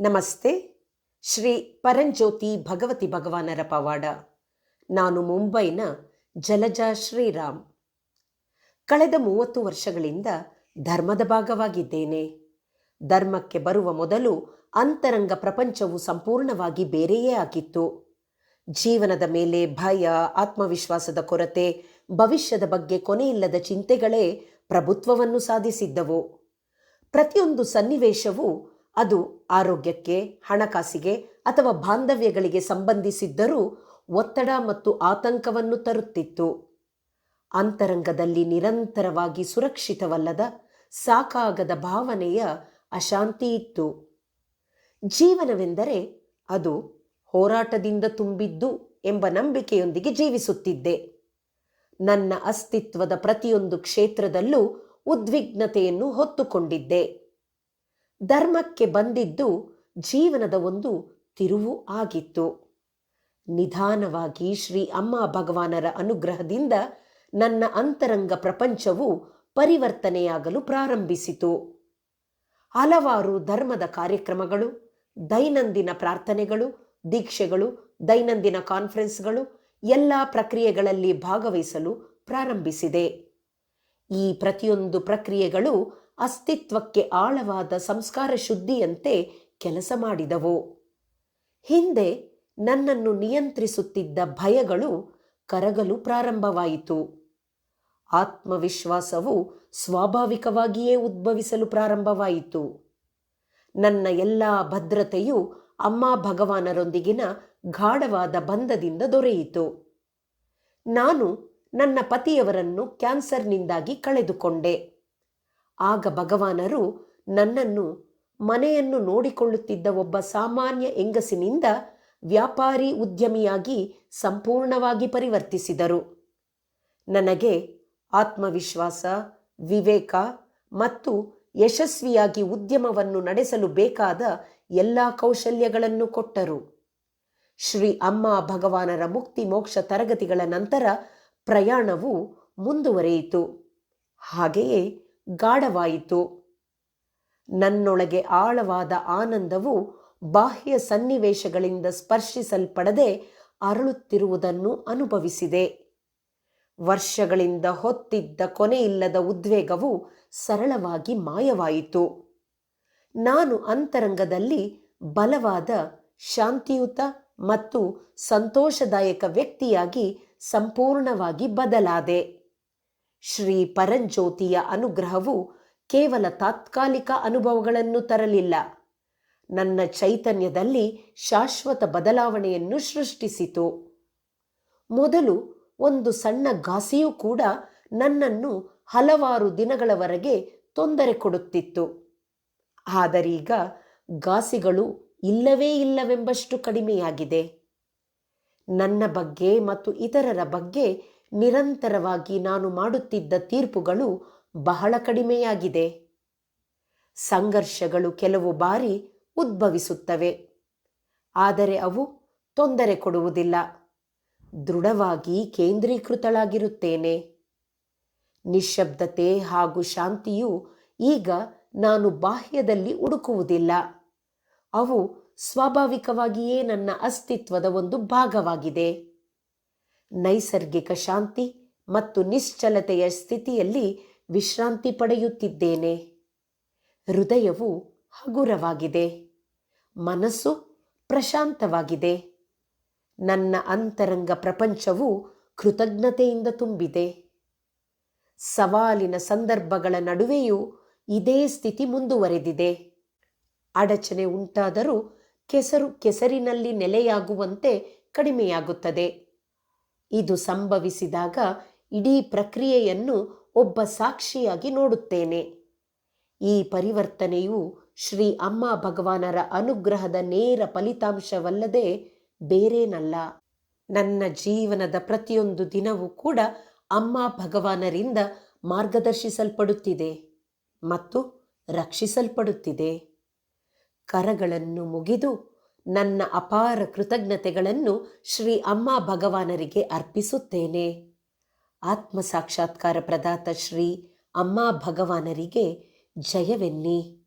ನಮಸ್ತೆ. ಶ್ರೀ ಪರಂಜ್ಯೋತಿ ಭಗವತಿ ಭಗವಾನರ ಪವಾಡ. ನಾನು ಮುಂಬೈನ ಜಲಜಾ ಶ್ರೀರಾಮ್. ಕಳೆದ ಮೂವತ್ತು ವರ್ಷಗಳಿಂದ ಧರ್ಮದ ಭಾಗವಾಗಿದ್ದೇನೆ. ಧರ್ಮಕ್ಕೆ ಬರುವ ಮೊದಲು ಅಂತರಂಗ ಪ್ರಪಂಚವು ಸಂಪೂರ್ಣವಾಗಿ ಬೇರೆಯೇ ಆಗಿತ್ತು. ಜೀವನದ ಮೇಲೆ ಭಯ, ಆತ್ಮವಿಶ್ವಾಸದ ಕೊರತೆ, ಭವಿಷ್ಯದ ಬಗ್ಗೆ ಕೊನೆಯಿಲ್ಲದ ಚಿಂತೆಗಳೇ ಪ್ರಭುತ್ವವನ್ನು ಸಾಧಿಸಿದ್ದವು. ಪ್ರತಿಯೊಂದು ಸನ್ನಿವೇಶವು ಅದು ಆರೋಗ್ಯಕ್ಕೆ, ಹಣಕಾಸಿಗೆ ಅಥವಾ ಬಾಂಧವ್ಯಗಳಿಗೆ ಸಂಬಂಧಿಸಿದ್ದರೂ ಒತ್ತಡ ಮತ್ತು ಆತಂಕವನ್ನು ತರುತ್ತಿತ್ತು. ಅಂತರಂಗದಲ್ಲಿ ನಿರಂತರವಾಗಿ ಸುರಕ್ಷಿತವಲ್ಲದ ಸಾಕಾಗದ ಭಾವನೆಯ ಅಶಾಂತಿ ಇತ್ತು. ಜೀವನವೆಂದರೆ ಅದು ಹೋರಾಟದಿಂದ ತುಂಬಿದ್ದು ಎಂಬ ನಂಬಿಕೆಯೊಂದಿಗೆ ಜೀವಿಸುತ್ತಿದ್ದೆ. ನನ್ನ ಅಸ್ತಿತ್ವದ ಪ್ರತಿಯೊಂದು ಕ್ಷೇತ್ರದಲ್ಲೂ ಉದ್ವಿಗ್ನತೆಯನ್ನು ಹೊತ್ತುಕೊಂಡಿದ್ದೆ. ಧರ್ಮಕ್ಕೆ ಬಂದಿದ್ದು ಜೀವನದ ಒಂದು ತಿರುವು ಆಗಿತ್ತು. ನಿಧಾನವಾಗಿ ಶ್ರೀ ಅಮ್ಮ ಭಗವಾನರ ಅನುಗ್ರಹದಿಂದ ನನ್ನ ಅಂತರಂಗ ಪ್ರಪಂಚವು ಪರಿವರ್ತನೆಯಾಗಲು ಪ್ರಾರಂಭಿಸಿತು. ಹಲವಾರು ಧರ್ಮದ ಕಾರ್ಯಕ್ರಮಗಳು, ದೈನಂದಿನ ಪ್ರಾರ್ಥನೆಗಳು, ದೀಕ್ಷೆಗಳು, ದೈನಂದಿನ ಕಾನ್ಫರೆನ್ಸ್ಗಳು ಎಲ್ಲ ಪ್ರಕ್ರಿಯೆಗಳಲ್ಲಿ ಭಾಗವಹಿಸಲು ಪ್ರಾರಂಭಿಸಿದೆ. ಈ ಪ್ರತಿಯೊಂದು ಪ್ರಕ್ರಿಯೆಗಳು ಅಸ್ತಿತ್ವಕ್ಕೆ ಆಳವಾದ ಸಂಸ್ಕಾರ ಶುದ್ಧಿಯಂತೆ ಕೆಲಸ ಮಾಡಿದವು. ಹಿಂದೆ ನನ್ನನ್ನು ನಿಯಂತ್ರಿಸುತ್ತಿದ್ದ ಭಯಗಳು ಕರಗಲು ಪ್ರಾರಂಭವಾಯಿತು. ಆತ್ಮವಿಶ್ವಾಸವು ಸ್ವಾಭಾವಿಕವಾಗಿಯೇ ಉದ್ಭವಿಸಲು ಪ್ರಾರಂಭವಾಯಿತು. ನನ್ನ ಎಲ್ಲ ಭದ್ರತೆಯು ಅಮ್ಮ ಭಗವಾನರೊಂದಿಗಿನ ಗಾಢವಾದ ಬಂಧದಿಂದ ದೊರೆಯಿತು. ನಾನು ನನ್ನ ಪತಿಯವರನ್ನು ಕ್ಯಾನ್ಸರ್ನಿಂದಾಗಿ ಕಳೆದುಕೊಂಡೆ. ಆಗ ಭಗವಾನರು ನನ್ನನ್ನು ಮನೆಯನ್ನು ನೋಡಿಕೊಳ್ಳುತ್ತಿದ್ದ ಒಬ್ಬ ಸಾಮಾನ್ಯ ಹೆಂಗಸಿನಿಂದ ವ್ಯಾಪಾರಿ ಉದ್ಯಮಿಯಾಗಿ ಸಂಪೂರ್ಣವಾಗಿ ಪರಿವರ್ತಿಸಿದರು. ನನಗೆ ಆತ್ಮವಿಶ್ವಾಸ, ವಿವೇಕ ಮತ್ತು ಯಶಸ್ವಿಯಾಗಿ ಉದ್ಯಮವನ್ನು ನಡೆಸಲು ಬೇಕಾದ ಎಲ್ಲ ಕೌಶಲ್ಯಗಳನ್ನು ಕೊಟ್ಟರು. ಶ್ರೀ ಅಮ್ಮ ಭಗವಾನರ ಮುಕ್ತಿ ಮೋಕ್ಷ ತರಗತಿಗಳ ನಂತರ ಪ್ರಯಾಣವು ಮುಂದುವರೆಯಿತು. ಹಾಗೆಯೇ ಗಾಢವಾಯಿತು. ನನ್ನೊಳಗೆ ಆಳವಾದ ಆನಂದವು ಬಾಹ್ಯ ಸನ್ನಿವೇಶಗಳಿಂದ ಸ್ಪರ್ಶಿಸಲ್ಪಡದೆ ಅರಳುತ್ತಿರುವುದನ್ನು ಅನುಭವಿಸಿದೆ. ವರ್ಷಗಳಿಂದ ಹೊತ್ತಿದ್ದ ಕೊನೆಯಿಲ್ಲದ ಉದ್ವೇಗವು ಸರಳವಾಗಿ ಮಾಯವಾಯಿತು. ನಾನು ಅಂತರಂಗದಲ್ಲಿ ಬಲವಾದ, ಶಾಂತಿಯುತ ಮತ್ತು ಸಂತೋಷದಾಯಕ ವ್ಯಕ್ತಿಯಾಗಿ ಸಂಪೂರ್ಣವಾಗಿ ಬದಲಾದೆ. ಶ್ರೀ ಪರಂಜ್ಯೋತಿಯ ಅನುಗ್ರಹವು ಕೇವಲ ತಾತ್ಕಾಲಿಕ ಅನುಭವಗಳನ್ನು ತರಲಿಲ್ಲ. ನನ್ನ ಚೈತನ್ಯದಲ್ಲಿ ಶಾಶ್ವತ ಬದಲಾವಣೆಯನ್ನು ಸೃಷ್ಟಿಸಿತು. ಮೊದಲು ಒಂದು ಸಣ್ಣ ಘಾಸಿಯೂ ಕೂಡ ನನ್ನನ್ನು ಹಲವಾರು ದಿನಗಳವರೆಗೆ ತೊಂದರೆ ಕೊಡುತ್ತಿತ್ತು. ಆದರೀಗ ಘಾಸಿಗಳು ಇಲ್ಲವೇ ಇಲ್ಲವೆಂಬಷ್ಟು ಕಡಿಮೆಯಾಗಿದೆ. ನನ್ನ ಬಗ್ಗೆ ಮತ್ತು ಇತರರ ಬಗ್ಗೆ ನಿರಂತರವಾಗಿ ನಾನು ಮಾಡುತ್ತಿದ್ದ ತೀರ್ಪುಗಳು ಬಹಳ ಕಡಿಮೆಯಾಗಿದೆ. ಸಂಘರ್ಷಗಳು ಕೆಲವು ಬಾರಿ ಉದ್ಭವಿಸುತ್ತವೆ. ಆದರೆ ಅವು ತೊಂದರೆ ಕೊಡುವುದಿಲ್ಲ. ದೃಢವಾಗಿ ಕೇಂದ್ರೀಕೃತಳಾಗಿರುತ್ತೇನೆ. ನಿಶ್ಶಬ್ದತೆ ಹಾಗೂ ಶಾಂತಿಯು ಈಗ ನಾನು ಬಾಹ್ಯದಲ್ಲಿ ಹುಡುಕುವುದಿಲ್ಲ. ಅವು ಸ್ವಾಭಾವಿಕವಾಗಿಯೇ ನನ್ನ ಅಸ್ತಿತ್ವದ ಒಂದು ಭಾಗವಾಗಿದೆ. ನೈಸರ್ಗಿಕ ಶಾಂತಿ ಮತ್ತು ನಿಶ್ಚಲತೆಯ ಸ್ಥಿತಿಯಲ್ಲಿ ವಿಶ್ರಾಂತಿ ಪಡೆಯುತ್ತಿದ್ದೇನೆ. ಹೃದಯವು ಹಗುರವಾಗಿದೆ. ಮನಸ್ಸು ಪ್ರಶಾಂತವಾಗಿದೆ. ನನ್ನ ಅಂತರಂಗ ಪ್ರಪಂಚವು ಕೃತಜ್ಞತೆಯಿಂದ ತುಂಬಿದೆ. ಸವಾಲಿನ ಸಂದರ್ಭಗಳ ನಡುವೆಯೂ ಇದೇ ಸ್ಥಿತಿ ಮುಂದುವರೆದಿದೆ. ಅಡಚಣೆ ಉಂಟಾದರೂ ಕೆಸರು ಕೆಸರಿನಲ್ಲಿ ನೆಲೆಯಾಗುವಂತೆ ಕಡಿಮೆಯಾಗುತ್ತದೆ. ಇದು ಸಂಭವಿಸಿದಾಗ ಇಡೀ ಪ್ರಕ್ರಿಯೆಯನ್ನು ಒಬ್ಬ ಸಾಕ್ಷಿಯಾಗಿ ನೋಡುತ್ತೇನೆ. ಈ ಪರಿವರ್ತನೆಯು ಶ್ರೀ ಅಮ್ಮ ಭಗವಾನರ ಅನುಗ್ರಹದ ನೇರ ಫಲಿತಾಂಶವಲ್ಲದೆ ಬೇರೇನಲ್ಲ. ನನ್ನ ಜೀವನದ ಪ್ರತಿಯೊಂದು ದಿನವೂ ಕೂಡ ಅಮ್ಮ ಭಗವಾನರಿಂದ ಮಾರ್ಗದರ್ಶಿಸಲ್ಪಡುತ್ತಿದೆ ಮತ್ತು ರಕ್ಷಿಸಲ್ಪಡುತ್ತಿದೆ. ಕರಗಳನ್ನು ಮುಗಿದು ನನ್ನ ಅಪಾರ ಕೃತಜ್ಞತೆಗಳನ್ನು ಶ್ರೀ ಅಮ್ಮ ಭಗವಾನರಿಗೆ ಅರ್ಪಿಸುತ್ತೇನೆ. ಆತ್ಮ ಸಾಕ್ಷಾತ್ಕಾರ ಪ್ರದಾತ ಶ್ರೀ ಅಮ್ಮ ಭಗವಾನರಿಗೆ ಜಯವೆನ್ನಿ.